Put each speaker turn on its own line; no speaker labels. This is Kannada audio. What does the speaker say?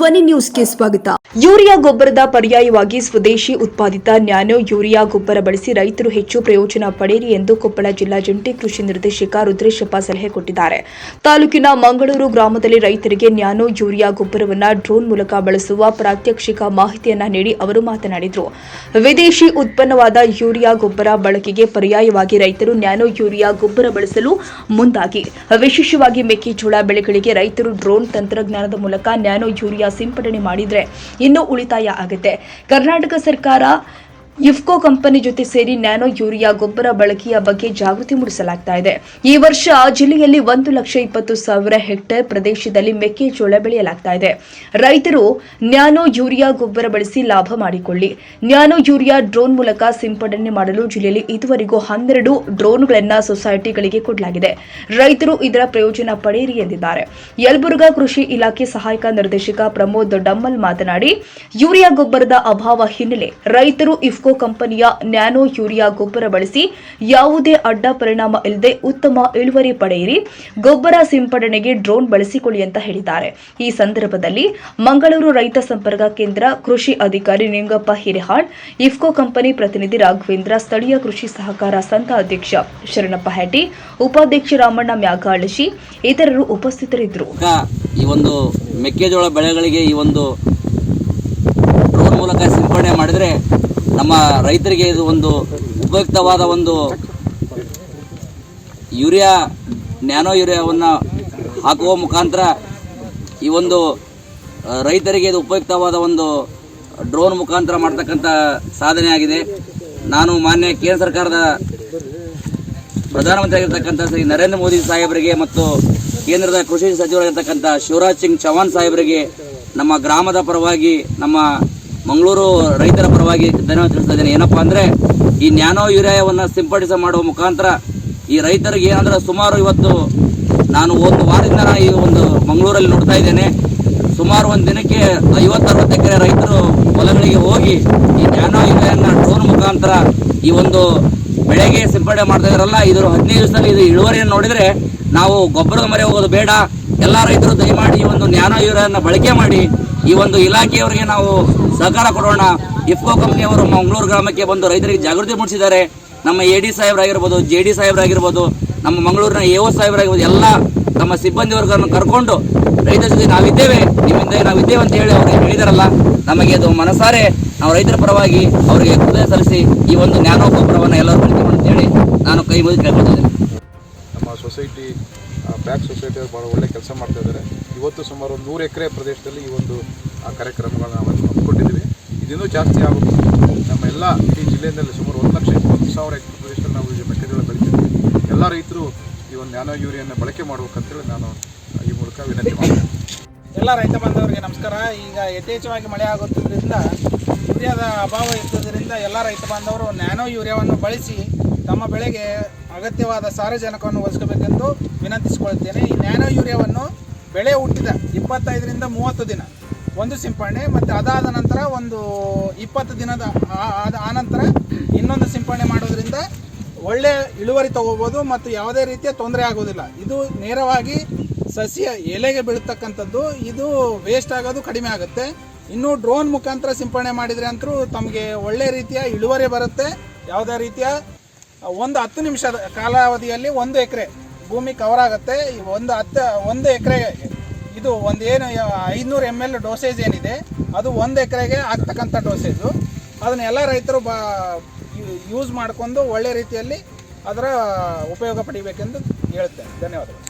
ಧ್ವನಿ ನ್ಯೂಸ್ಗೆ ಸ್ವಾಗತ. ಯೂರಿಯಾ ಗೊಬ್ಬರದ ಪರ್ಯಾಯವಾಗಿ ಸ್ವದೇಶಿ ಉತ್ಪಾದಿತ ನ್ಯಾನೋ ಯೂರಿಯಾ ಗೊಬ್ಬರ ಬಳಸಿ ರೈತರು ಹೆಚ್ಚು ಪ್ರಯೋಜನ ಪಡೆಯಿರಿ ಎಂದು ಕೊಪ್ಪಳ ಜಿಲ್ಲಾ ಜಂಟಿ ಕೃಷಿ ನಿರ್ದೇಶಕ ರುದ್ರೇಶಪ್ಪ ಸಲಹೆ ಕೊಟ್ಟಿದ್ದಾರೆ. ತಾಲೂಕಿನ ಮಂಗಳೂರು ಗ್ರಾಮದಲ್ಲಿ ರೈತರಿಗೆ ನ್ಯಾನೋ ಯೂರಿಯಾ ಗೊಬ್ಬರವನ್ನು ಡ್ರೋನ್ ಮೂಲಕ ಬಳಸುವ ಪ್ರಾತ್ಯಕ್ಷಿಕ ಮಾಹಿತಿಯನ್ನ ನೀಡಿ ಅವರು ಮಾತನಾಡಿದರು. ವಿದೇಶಿ ಉತ್ಪನ್ನವಾದ ಯೂರಿಯಾ ಗೊಬ್ಬರ ಬಳಕೆಗೆ ಪರ್ಯಾಯವಾಗಿ ರೈತರು ನ್ಯಾನೋ ಯೂರಿಯಾ ಗೊಬ್ಬರ ಬಳಸಲು ಮುಂದಾಗಿ. ವಿಶೇಷವಾಗಿ ಮೆಕ್ಕೆಜೋಳ ಬೆಳೆಗಳಿಗೆ ರೈತರು ಡ್ರೋನ್ ತಂತ್ರಜ್ಞಾನದ ಮೂಲಕ ನ್ಯಾನೋ ಯೂರಿಯಾ ಸಿಂಪಡಣೆ ಮಾಡಿದ್ರೆ ಇನ್ನೂ ಉಳಿತಾಯ ಆಗುತ್ತೆ. ಕರ್ನಾಟಕ ಸರ್ಕಾರ ಇಫ್ಕೋ ಕಂಪನಿ ಜೊತೆ ಸೇರಿ ನ್ಯಾನೋ ಯೂರಿಯಾ ಗೊಬ್ಬರ ಬಳಕೆಯ ಬಗ್ಗೆ ಜಾಗೃತಿ ಮೂಡಿಸಲಾಗ್ತಾ ಇದೆ. ಈ ವರ್ಷ ಜಿಲ್ಲೆಯಲ್ಲಿ ಒಂದು ಲಕ್ಷ ಇಪ್ಪತ್ತು ಸಾವಿರ ಹೆಕ್ಟೇರ್ ಪ್ರದೇಶದಲ್ಲಿ ಮೆಕ್ಕೆಜೋಳ ಬೆಳೆಯಲಾಗ್ತಾ ಇದೆ. ರೈತರು ನ್ಯಾನೋ ಯೂರಿಯಾ ಗೊಬ್ಬರ ಬಳಸಿ ಲಾಭ ಮಾಡಿಕೊಳ್ಳಿ. ನ್ಯಾನೋ ಯೂರಿಯಾ ಡ್ರೋನ್ ಮೂಲಕ ಸಿಂಪಡಣೆ ಮಾಡಲು ಜಿಲ್ಲೆಯಲ್ಲಿ ಇದುವರೆಗೂ ಹನ್ನೆರಡು ಡ್ರೋನ್ಗಳನ್ನು ಸೊಸೈಟಿಗಳಿಗೆ ಕೊಡಲಾಗಿದೆ. ರೈತರು ಇದರ ಪ್ರಯೋಜನ ಪಡೆಯಿರಿ ಎಂದಿದ್ದಾರೆ. ಯಲಬುರ್ಗಾ ಕೃಷಿ ಇಲಾಖೆ ಸಹಾಯಕ ನಿರ್ದೇಶಕ ಪ್ರಮೋದ್ ಡಮ್ಮಲ್ ಮಾತನಾಡಿ, ಯೂರಿಯಾ ಗೊಬ್ಬರದ ಅಭಾವ ಹಿನ್ನೆಲೆ ರೈತರು ಇಫ್ಕೋ ಕಂಪನಿಯ ನ್ಯಾನೋ ಯೂರಿಯಾ ಗೊಬ್ಬರ ಬಳಸಿ ಯಾವುದೇ ಅಡ್ಡ ಪರಿಣಾಮ ಇಲ್ಲದೆ ಉತ್ತಮ ಇಳುವರಿ ಪಡೆಯಿರಿ. ಗೊಬ್ಬರ ಸಿಂಪಡಣೆಗೆ ಡ್ರೋನ್ ಬಳಸಿಕೊಳ್ಳಿ ಅಂತ ಹೇಳಿದ್ದಾರೆ. ಈ ಸಂದರ್ಭದಲ್ಲಿ ಮಂಗಳೂರು ರೈತ ಸಂಪರ್ಕ ಕೇಂದ್ರ ಕೃಷಿ ಅಧಿಕಾರಿ ನಿಂಗಪ್ಪ ಹಿರೇಹಾಳ್, ಇಫ್ಕೋ ಕಂಪನಿ ಪ್ರತಿನಿಧಿ ರಾಘವೇಂದ್ರ, ಸ್ಥಳೀಯ ಕೃಷಿ ಸಹಕಾರ ಸಂಘ ಅಧ್ಯಕ್ಷ ಶರಣಪ್ಪ ಹೆಟ್ಟಿ ಉಪಾಧ್ಯಕ್ಷ ರಾಮಣ್ಣ ಮ್ಯಾಗಾಳಶಿ ಇತರರು ಉಪಸ್ಥಿತರಿದ್ದರು.
ಈ ಒಂದು ಮೆಕ್ಕೆಜೋಳ ಬೆಳೆಗಳಿಗೆ ಈ ಒಂದು ಡ್ರೋನ್ ಮೂಲಕ ಸಿಂಪಡಣೆ ಮಾಡಿದರೆ ನಮ್ಮ ರೈತರಿಗೆ ಇದು ಒಂದು ಉಪಯುಕ್ತವಾದ ಒಂದು ಯೂರಿಯಾ, ನ್ಯಾನೋ ಯೂರಿಯಾವನ್ನು ಹಾಕುವ ಮುಖಾಂತರ ಈ ಒಂದು ರೈತರಿಗೆ ಇದು ಉಪಯುಕ್ತವಾದ ಒಂದು ಡ್ರೋನ್ ಮುಖಾಂತರ ಮಾಡ್ತಕ್ಕಂಥ ಸಾಧನೆ ಆಗಿದೆ. ನಾನು ಮಾನ್ಯ ಕೇಂದ್ರ ಸರ್ಕಾರದ ಪ್ರಧಾನಮಂತ್ರಿ ಆಗಿರ್ತಕ್ಕಂಥ ಶ್ರೀ ನರೇಂದ್ರ ಮೋದಿ ಸಾಹೇಬರಿಗೆ ಮತ್ತು ಕೇಂದ್ರದ ಕೃಷಿ ಸಚಿವರಾಗಿರ್ತಕ್ಕಂಥ ಶಿವರಾಜ್ ಸಿಂಗ್ ಚೌಹಾಣ್ ಸಾಹೇಬರಿಗೆ ನಮ್ಮ ಗ್ರಾಮದ ಪರವಾಗಿ ನಮ್ಮ ಮಂಗಳೂರು ರೈತರ ಪರವಾಗಿ ಧನ್ಯವಾದ ತಿಳಿಸ್ತಾ ಇದ್ದೇನೆ. ಏನಪ್ಪ ಅಂದರೆ, ಈ ನ್ಯಾನೋ ಯೂರಿಯಾವನ್ನು ಸಿಂಪಡಿಸ ಮಾಡುವ ಮುಖಾಂತರ ಈ ರೈತರಿಗೆ ಏನಂದ್ರೆ ಸುಮಾರು ಇವತ್ತು ನಾನು ಒಂದು ವಾರದಿಂದ ಈ ಒಂದು ಮಂಗಳೂರಲ್ಲಿ ನೋಡ್ತಾ ಇದ್ದೇನೆ. ಸುಮಾರು ಒಂದು ದಿನಕ್ಕೆ ಐವತ್ತರವತ್ತು ಎಕರೆ ರೈತರು ಹೊಲಗಳಿಗೆ ಹೋಗಿ ಈ ನ್ಯಾನೋ ಯೂರಿಯಾನ ಡ್ರೋನ್ ಮುಖಾಂತರ ಈ ಒಂದು ಬೆಳೆಗೆ ಸಿಂಪಡಣೆ ಮಾಡ್ತಾ ಇದಾರಲ್ಲ ಇದ್ರ ಹದಿನೈದು ದಿವಸದಲ್ಲಿ ಇದು ಇಳುವರಿಯನ್ನು ನೋಡಿದ್ರೆ ನಾವು ಗೊಬ್ಬರದ ಮರೆ ಹೋಗೋದು ಬೇಡ. ಎಲ್ಲ ರೈತರು ದಯಮಾಡಿ ಈ ಒಂದು ನ್ಯಾನೋ ಯೂರಿಯಾನ ಬಳಕೆ ಮಾಡಿ ಈ ಒಂದು ಇಲಾಖೆಯವರಿಗೆ ನಾವು ಸಹಕಾರ ಕೊಡೋಣ. ಇಫ್ಕೋ ಕಂಪ್ನಿಯವರು ಮಂಗಳೂರು ಗ್ರಾಮಕ್ಕೆ ಬಂದು ರೈತರಿಗೆ ಜಾಗೃತಿ ಮೂಡಿಸಿದ್ದಾರೆ. ನಮ್ಮ ಎ ಡಿ ಸಾಹೇಬರಾಗಿರ್ಬೋದು ಜೆ ಡಿ ಸಾಹೇಬರಾಗಿರ್ಬೋದು, ನಮ್ಮ ಮಂಗಳೂರಿನ ಎ ಒ ಸಾಹೇಬರಾಗಿರ್ಬೋದು, ಎಲ್ಲ ತಮ್ಮ ಸಿಬ್ಬಂದಿ ವರ್ಗವನ್ನು ಕರ್ಕೊಂಡು ರೈತರ ಜೊತೆ ನಾವಿದ್ದೇವೆ. ನಿಮ್ಮಿಂದ ನಾವಿದ್ದೇವೆ ಅಂತ ಹೇಳಿ ಅವ್ರಿಗೆ ಹೇಳಿದಾರಲ್ಲ, ನಮಗೆ ಅದು ಮನಸಾರೆ. ನಾವು ರೈತರ ಪರವಾಗಿ ಅವರಿಗೆ ಹೃದಯ ಸಲ್ಲಿಸಿ ಈ ಒಂದು ಜ್ಞಾನೋಪರವನ್ನು ಎಲ್ಲರೂ ಬಳಕೆ ಹೇಳಿ ನಾನು ಕೈ ಮುಗಿದು ಕೇಳ್ಕೊಳ್ತಿದ್ದೇನೆ
ನಮ್ಮ ಸೊಸೈಟಿ ಬ್ಯಾಕ್ ಸೊಸೈಟಿಯವರು ಭಾಳ ಒಳ್ಳೆ ಕೆಲಸ ಮಾಡ್ತಾ ಇದ್ದಾರೆ ಇವತ್ತು ಸುಮಾರು ಒಂದು ನೂರು ಎಕರೆ ಪ್ರದೇಶದಲ್ಲಿ ಈ ಒಂದು ಕಾರ್ಯಕ್ರಮಗಳನ್ನ ನಾವು ಹಮ್ಮಿಕೊಂಡಿದ್ದೀವಿ. ಇದಿನ್ನೂ ಜಾಸ್ತಿ ಆಗುತ್ತೆ. ನಮ್ಮ ಎಲ್ಲ ಈ ಜಿಲ್ಲೆಯಲ್ಲಿ ಸುಮಾರು ಒಂದು ಲಕ್ಷ ಇಪ್ಪತ್ತು ಸಾವಿರ ಎಕರೆ ಪ್ರದೇಶದಲ್ಲಿ ನಾವು ಈ ಮೆಕ್ಕೆಜೋಳ ಬೆಳಿತೀವಿ ಎಲ್ಲ ರೈತರು ಈ ಒಂದು ನ್ಯಾನೋ ಯೂರಿಯನ್ನು ಬಳಕೆ ಮಾಡ್ಬೇಕಂತೇಳಿ ನಾನು ಈ ಮೂಲಕ ವಿನಂತಿ ಮಾಡ್ತೇನೆ.
ಎಲ್ಲ ರೈತ ಬಾಂಧವರಿಗೆ ನಮಸ್ಕಾರ. ಈಗ ಯಥೇಚ್ಛವಾಗಿ ಮಳೆ ಆಗುತ್ತಿದ್ದರಿಂದ, ಯೂರಿಯಾದ ಅಭಾವ ಇರುವುದರಿಂದ ಎಲ್ಲ ರೈತ ಬಾಂಧವರು ನ್ಯಾನೋ ಯೂರಿಯಾವನ್ನು ಬಳಸಿ ತಮ್ಮ ಬೆಳೆಗೆ ಅಗತ್ಯವಾದ ಸಾರಜನಕವನ್ನು ಒದಗಿಸಬೇಕೆಂದು ವಿನಂತಿಸಿಕೊಳ್ಳುತ್ತೇನೆ. ಈ ನ್ಯಾನೋ ಯೂರಿಯಾವನ್ನು ಬೆಳೆ ಹುಟ್ಟಿದ ಇಪ್ಪತ್ತೈದರಿಂದ ಮೂವತ್ತು ದಿನ, ಒಂದು ಸಿಂಪಡಣೆ ಮತ್ತು ಅದಾದ ನಂತರ ಒಂದು ಇಪ್ಪತ್ತು ದಿನದ ಆನಂತರ ಇನ್ನೊಂದು ಸಿಂಪಡಣೆ ಮಾಡೋದ್ರಿಂದ ಒಳ್ಳೆ ಇಳುವರಿ ತಗೋಬೋದು ಮತ್ತು ಯಾವುದೇ ರೀತಿಯ ತೊಂದರೆ ಆಗೋದಿಲ್ಲ. ಇದು ನೇರವಾಗಿ ಸಸ್ಯ ಎಲೆಗೆ ಬೀಳ್ತಕ್ಕಂಥದ್ದು. ಇದು ವೇಸ್ಟ್ ಆಗೋದು ಕಡಿಮೆ ಆಗುತ್ತೆ. ಇನ್ನು ಡ್ರೋನ್ ಮುಖಾಂತರ ಸಿಂಪಡಣೆ ಮಾಡಿದರೆ ಅಂತೂ ತಮಗೆ ಒಳ್ಳೆ ರೀತಿಯ ಇಳುವರಿ ಬರುತ್ತೆ. ಯಾವುದೇ ರೀತಿಯ ಒಂದು ಹತ್ತು ನಿಮಿಷದ ಕಾಲಾವಧಿಯಲ್ಲಿ ಒಂದು ಎಕರೆ ಭೂಮಿ ಕವರ್ ಆಗುತ್ತೆ. ಒಂದು ಹತ್ತು, ಒಂದು ಎಕರೆ ಇದು ಒಂದು ಏನು ಐನೂರು ಎಂ ಎಲ್ ಡೋಸೇಜ್ ಏನಿದೆ, ಅದು ಒಂದು ಎಕರೆಗೆ ಆಗ್ತಕ್ಕಂಥ ಡೋಸೇಜು ಅದನ್ನೆಲ್ಲ ರೈತರು ಬಾ ಯೂಸ್ ಮಾಡಿಕೊಂಡು ಒಳ್ಳೆ ರೀತಿಯಲ್ಲಿ ಅದರ ಉಪಯೋಗ ಪಡಿಬೇಕೆಂದು ಹೇಳ್ತೇನೆ. ಧನ್ಯವಾದಗಳು.